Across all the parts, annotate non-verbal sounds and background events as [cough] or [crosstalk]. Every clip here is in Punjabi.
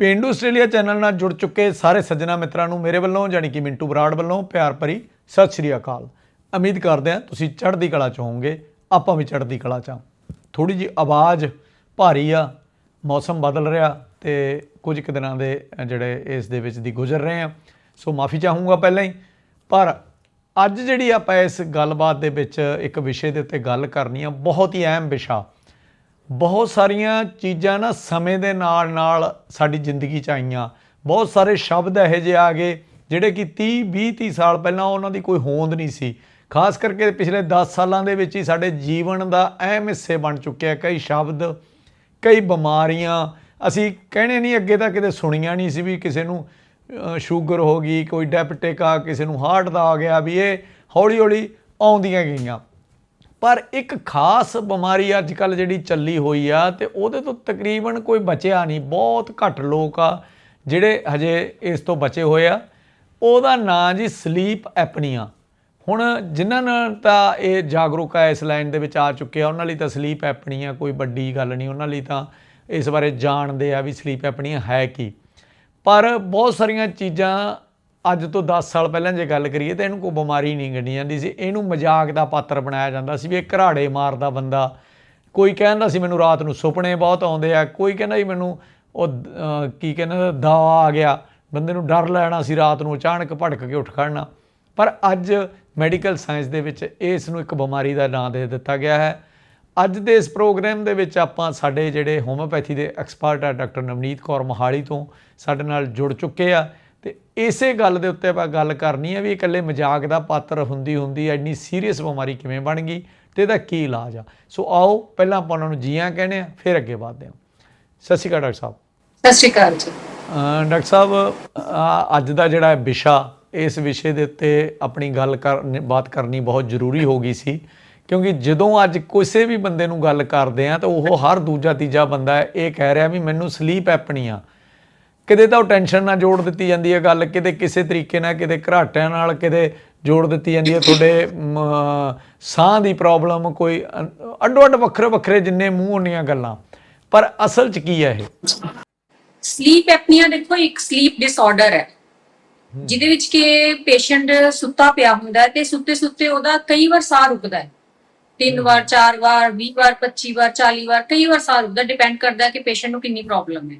ਪੇਂਡੂ ਆਸਟ੍ਰੇਲੀਆ ਚੈਨਲ ਨਾਲ ਜੁੜ ਚੁੱਕੇ ਸਾਰੇ ਸੱਜਣਾ ਮਿੱਤਰਾਂ ਨੂੰ ਮੇਰੇ ਵੱਲੋਂ ਜਾਣੀ ਕਿ ਮਿੰਟੂ ਬਰਾੜ ਵੱਲੋਂ ਪਿਆਰ ਭਰੀ ਸਤਿ ਸ਼੍ਰੀ ਅਕਾਲ। ਉਮੀਦ ਕਰਦੇ ਹਾਂ ਤੁਸੀਂ ਚੜ੍ਹਦੀ ਕਲਾ ਚ ਹੋਵੋਗੇ, ਆਪਾਂ ਵੀ ਚੜ੍ਹਦੀ ਕਲਾ ਚ ਹਾਂ। ਥੋੜੀ ਜੀ ਆਵਾਜ਼ ਭਾਰੀ ਆ, ਮੌਸਮ ਬਦਲ ਰਿਹਾ ਤੇ ਕੁਝ ਕੁ ਦਿਨਾਂ ਦੇ ਜਿਹੜੇ ਇਸ ਦੇ ਵਿੱਚ ਦੀ ਗੁਜ਼ਰ ਰਹੇ ਆ ਸੋ ਮਾਫੀ ਚਾਹੂੰਗਾ ਪਹਿਲਾਂ ਹੀ, ਪਰ ਅੱਜ ਜਿਹੜੀ ਆਪਾਂ ਇਸ ਗੱਲਬਾਤ ਦੇ ਵਿੱਚ ਇੱਕ ਵਿਸ਼ੇ ਦੇ ਉੱਤੇ ਗੱਲ ਕਰਨੀ ਆ, ਬਹੁਤ ਹੀ ਅਹਿਮ ਵਿਸ਼ਾ ਬਹੁਤ ਸਾਰੀਆਂ ਚੀਜ਼ਾਂ ਨਾ ਸਮੇਂ ਦੇ ਨਾਲ ਨਾਲ ਸਾਡੀ ਜ਼ਿੰਦਗੀ 'ਚ ਆਈਆਂ। ਬਹੁਤ ਸਾਰੇ ਸ਼ਬਦ ਇਹੋ ਜਿਹੇ ਆ ਗਏ, ਜਿਹੜੇ ਕਿ 30 20 30 ਸਾਲ ਪਹਿਲਾਂ ਉਹਨਾਂ ਦੀ ਕੋਈ ਹੋਂਦ ਨਹੀਂ ਸੀ। ਖਾਸ ਕਰਕੇ ਪਿਛਲੇ 10 ਸਾਲਾਂ ਦੇ ਵਿੱਚ ਹੀ ਸਾਡੇ ਜੀਵਨ ਦਾ ਅਹਿਮ ਹਿੱਸੇ ਬਣ ਚੁੱਕਿਆ। ਕਈ ਸ਼ਬਦ, ਕਈ ਬਿਮਾਰੀਆਂ, ਅਸੀਂ ਕਹਿਣੇ ਨਹੀਂ, ਅੱਗੇ ਤਾਂ ਕਿਤੇ ਸੁਣੀਆਂ ਨਹੀਂ ਸੀ ਵੀ ਕਿਸੇ ਨੂੰ ਸ਼ੂਗਰ ਹੋ ਗਈ, ਕੋਈ ਡਾਇਬਟਿਕ ਆ, ਕਿਸੇ ਨੂੰ ਹਾਰਟ ਦਾ ਆ ਗਿਆ, ਵੀ ਇਹ ਹੌਲੀ ਹੌਲੀ ਆਉਂਦੀਆਂ ਗਈਆਂ। ਪਰ ਇੱਕ ਖਾਸ ਬਿਮਾਰੀ ਅੱਜ ਕੱਲ ਜਿਹੜੀ ਚੱਲੀ ਹੋਈ ਆ ਤੇ ਉਹਦੇ ਤੋਂ ਤਕਰੀਬਨ ਕੋਈ ਬਚਿਆ ਨਹੀਂ, ਬਹੁਤ ਘੱਟ ਲੋਕ ਆ ਜਿਹੜੇ ਹਜੇ ਇਸ ਤੋਂ ਬਚੇ ਹੋਏ ਆ। ਉਹਦਾ ਨਾਂ ਜੀ ਸਲੀਪ ਐਪਨੀਆ। ਹੁਣ ਜਿਨ੍ਹਾਂ ਨਾਲ ਤਾਂ ਇਹ ਜਾਗਰੂਕ ਆ ਇਸ ਲਾਈਨ ਦੇ ਵਿੱਚ ਆ ਚੁੱਕੇ ਆ ਉਹਨਾਂ ਲਈ ਤਾਂ ਸਲੀਪ ਐਪਨੀਆ ਕੋਈ ਵੱਡੀ ਗੱਲ ਨਹੀਂ, ਉਹਨਾਂ ਲਈ ਤਾਂ ਇਸ ਬਾਰੇ ਜਾਣਦੇ ਆ ਵੀ ਸਲੀਪ ਐਪਨੀਆ ਹੈ ਕੀ। ਪਰ ਬਹੁਤ ਸਾਰੀਆਂ ਚੀਜ਼ਾਂ ਅੱਜ ਤੋਂ 10 ਸਾਲ ਪਹਿਲਾਂ ਜੇ ਗੱਲ ਕਰੀਏ ਤਾਂ ਇਹਨੂੰ ਕੋਈ ਬਿਮਾਰੀ ਨਹੀਂ ਗਣੀ ਜਾਂਦੀ ਸੀ। ਇਹਨੂੰ ਮਜ਼ਾਕ ਦਾ ਪਾਤਰ ਬਣਾਇਆ ਜਾਂਦਾ ਸੀ ਵੀ ਇਹ ਘਰਾੜੇ ਮਾਰਦਾ ਬੰਦਾ। ਕੋਈ ਕਹਿੰਦਾ ਸੀ ਮੈਨੂੰ ਰਾਤ ਨੂੰ ਸੁਪਨੇ ਬਹੁਤ ਆਉਂਦੇ ਆ, ਕੋਈ ਕਹਿੰਦਾ ਸੀ ਮੈਨੂੰ ਉਹ ਕੀ ਕਹਿੰਦਾ ਦਾ ਆ ਗਿਆ। ਬੰਦੇ ਨੂੰ ਡਰ ਲੈਣਾ ਸੀ ਰਾਤ ਨੂੰ ਅਚਾਨਕ ਭੜਕ ਕੇ ਉੱਠ ਖੜਨਾ। ਪਰ ਅੱਜ ਮੈਡੀਕਲ ਸਾਇੰਸ ਦੇ ਵਿੱਚ ਇਸ ਨੂੰ ਇੱਕ ਬਿਮਾਰੀ ਦਾ ਨਾਂ ਦੇ ਦਿੱਤਾ ਗਿਆ ਹੈ। ਅੱਜ ਦੇ ਇਸ ਪ੍ਰੋਗਰਾਮ ਦੇ ਵਿੱਚ ਆਪਾਂ ਸਾਡੇ ਜਿਹੜੇ ਹੋਮਿਓਪੈਥੀ ਦੇ ਐਕਸਪਰਟ ਆ ਡਾਕਟਰ ਨਵਨੀਤ ਕੌਰ ਮੋਹਾਲੀ ਤੋਂ ਸਾਡੇ ਨਾਲ ਜੁੜ ਚੁੱਕੇ ਆ। ਤੇ ਇਸੇ ਗੱਲ ਦੇ ਉੱਤੇ ਆਪਾਂ ਗੱਲ ਕਰਨੀ ਹੈ ਵੀ ਇਕੱਲੇ ਮਜ਼ਾਕ ਦਾ ਪਾਤਰ ਹੁੰਦੀ ਹੁੰਦੀ ਇੰਨੀ ਸੀਰੀਅਸ ਬਿਮਾਰੀ ਕਿਵੇਂ ਬਣ ਗਈ ਤੇ ਇਹਦਾ ਕੀ ਇਲਾਜ ਆ? ਸੋ ਆਓ ਪਹਿਲਾਂ ਆਪਾਂ ਉਹਨਾਂ ਨੂੰ ਜੀਆਂ ਕਹਿੰਦੇ ਆ ਫਿਰ ਅੱਗੇ ਵਧਦੇ ਹਾਂ ਸਤਿ ਸ਼੍ਰੀ ਅਕਾਲ ਡਾਕਟਰ ਸਾਹਿਬ। ਸਤਿ ਸ਼੍ਰੀ ਅਕਾਲ ਜੀ। ਡਾਕਟਰ ਸਾਹਿਬ ਅੱਜ ਦਾ ਜਿਹੜਾ ਵਿਸ਼ਾ ਇਸ ਵਿਸ਼ੇ ਦੇ ਉੱਤੇ ਆਪਣੀ ਗੱਲ ਕਰਨ ਬਾਤ ਕਰਨੀ ਬਹੁਤ ਜ਼ਰੂਰੀ ਹੋ ਗਈ ਸੀ ਕਿਉਂਕਿ ਜਦੋਂ ਅੱਜ ਕਿਸੇ ਵੀ ਬੰਦੇ ਨੂੰ ਗੱਲ ਕਰਦੇ ਆ ਤਾਂ ਉਹ ਹਰ ਦੂਜਾ ਤੀਜਾ ਬੰਦਾ ਇਹ ਕਹਿ ਰਿਹਾ ਵੀ ਮੈਨੂੰ ਸਲੀਪ ਐਪਨੀ ਆ। ਕਿਤੇ ਤਾਂ ਉਹ ਟੈਨਸ਼ਨ ਨਾਲ ਜੋੜ ਦਿੱਤੀ ਜਾਂਦੀ ਹੈ ਗੱਲ ਕਿਤੇ ਕਿਸੇ ਤਰੀਕੇ ਨਾਲ ਕਿਤੇ ਘਰਾਟਿਆਂ ਨਾਲ ਕਿਤੇ ਜੋੜ ਦਿੱਤੀ ਜਾਂਦੀ ਹੈ। ਤੁਹਾਡੇ ਸਾਹ ਦੀ ਪ੍ਰੋਬਲਮ ਕੋਈ ਅੱਡੋ ਅੱਡ ਵੱਖਰੇ ਵੱਖਰੇ ਜਿੰਨੇ ਮੂੰਹ ਹੁੰਦੀਆਂ ਗੱਲਾਂ। ਪਰ ਅਸਲ 'ਚ ਕੀ ਹੈ ਇਹ? ਸਲੀਪ ਐਪਨੀਆ ਦੇਖੋ ਇੱਕ ਸਲੀਪ ਡਿਸਆਰਡਰ ਹੈ। ਜਿਹਦੇ ਵਿੱਚ ਕਿ ਪੇਸ਼ੈਂਟ ਸੁੱਤਾ ਪਿਆ ਹੁੰਦਾ ਹੈ ਤੇ ਸੁੱਤੇ ਸੁੱਤੇ ਉਹਦਾ ਕਈ ਵਾਰ ਸਾਹ ਰੁਕਦਾ ਹੈ। ਤਿੰਨ ਵਾਰ ਚਾਰ ਵਾਰ 20 ਵਾਰ 25 ਵਾਰ 40 ਵਾਰ ਕਈ ਵਾਰ ਸਾਹ ਰੁਕਦਾ ਡਿਪੈਂਡ ਕਰਦਾ ਹੈ ਕਿ ਪੇਸ਼ੈਂਟ ਨੂੰ ਕਿੰਨੀ ਪ੍ਰੋਬਲਮ ਹੈ।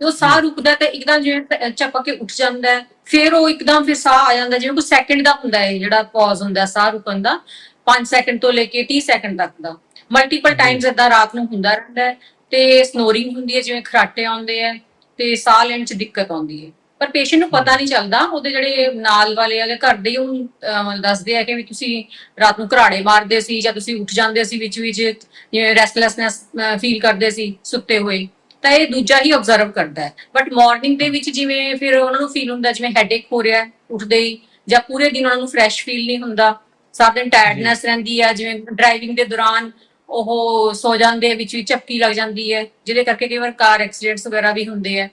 ਤੇ ਉਹ ਸਾਹ ਰੁਕਦਾ ਤੇ ਇੱਕਦਮ ਜਿਵੇਂ ਚੱਪਾ ਕੇ ਉੱਠ ਜਾਂਦਾ ਹੈ। ਫਿਰ ਉਹ ਇੱਕਦਮ ਫਿਰ ਸਾਹ ਆ ਜਾਂਦਾ ਜਿਵੇਂ ਕੋਈ ਸੈਕਿੰਡ ਦਾ ਹੁੰਦਾ ਹੈ ਜਿਹੜਾ ਪੌਜ਼ ਹੁੰਦਾ ਸਾਹ ਰੁਕਣ ਦਾ। 5 ਸੈਕਿੰਡ ਤੋਂ ਲੈ ਕੇ 30 ਸੈਕਿੰਡ ਤੱਕ ਦਾ। ਮਲਟੀਪਲ ਟਾਈਮਸ ਇਦਾਂ ਰਾਤ ਨੂੰ ਹੁੰਦਾ ਰਹਿੰਦਾ ਹੈ ਤੇ ਸਨੋਰਿੰਗ ਹੁੰਦੀ ਹੈ ਜਿਵੇਂ ਖਰਾਟੇ ਆਉਂਦੇ ਆ ਤੇ ਸਾਹ ਲੈਣ ਚ ਦਿੱਕਤ ਆਉਂਦੀ ਹੈ। ਪਰ ਪੇਸ਼ੈਂਟ ਨੂੰ ਪਤਾ ਨਹੀਂ ਚੱਲਦਾ ਉਹਦੇ ਜਿਹੜੇ ਨਾਲ ਵਾਲੇ ਵਾਲੇ ਘਰ ਦੇ ਉਹਨੂੰ ਦੱਸਦੇ ਆ ਕਿ ਵੀ ਤੁਸੀਂ ਰਾਤ ਨੂੰ ਘਰਾੜੇ ਮਾਰਦੇ ਸੀ ਜਾਂ ਤੁਸੀਂ ਉੱਠ ਜਾਂਦੇ ਸੀ ਵਿੱਚ ਵਿੱਚ ਜਿਵੇਂ ਰੈਸਟਲੈਸਨੈਸ ਫੀਲ ਕਰਦੇ ਸੀ ਸੁੱਤੇ ਹੋਏ। ਤਾਂ ਇਹ ਦੂਜਾ ਹੀ ਆਬਜ਼ਰਵ ਕਰਦਾ ਹੈ। ਬਟ ਮਾਰਨਿੰਗ ਦੇ ਵਿੱਚ ਜਿਵੇਂ ਫਿਰ ਉਹਨਾਂ ਨੂੰ ਫੀਲ ਹੁੰਦਾ ਜਿਵੇਂ ਹੈਡੇਕ ਹੋ ਰਿਹਾ ਉੱਠਦੇ ਹੀ ਜਾਂ ਪੂਰੇ ਦਿਨ ਉਹਨਾਂ ਨੂੰ ਫਰੈਸ਼ ਫੀਲ ਨਹੀਂ ਹੁੰਦਾ ਸਾਰਾ ਦਿਨ ਟਾਇਰਡਨੈਸ ਰਹਿੰਦੀ ਹੈ ਜਿਵੇਂ ਡਰਾਈਵਿੰਗ ਦੇ ਦੌਰਾਨ ਉਹ ਸੋ ਜਾਂਦੇ ਵਿੱਚ ਵੀ ਝਪਕੀ ਲੱਗ ਜਾਂਦੀ ਹੈ ਜਿਹਦੇ ਕਰਕੇ ਕਈ ਵਾਰ ਕਾਰ ਐਕਸੀਡੈਂਟਸ ਵਗੈਰਾ ਵੀ ਹੁੰਦੇ ਆ।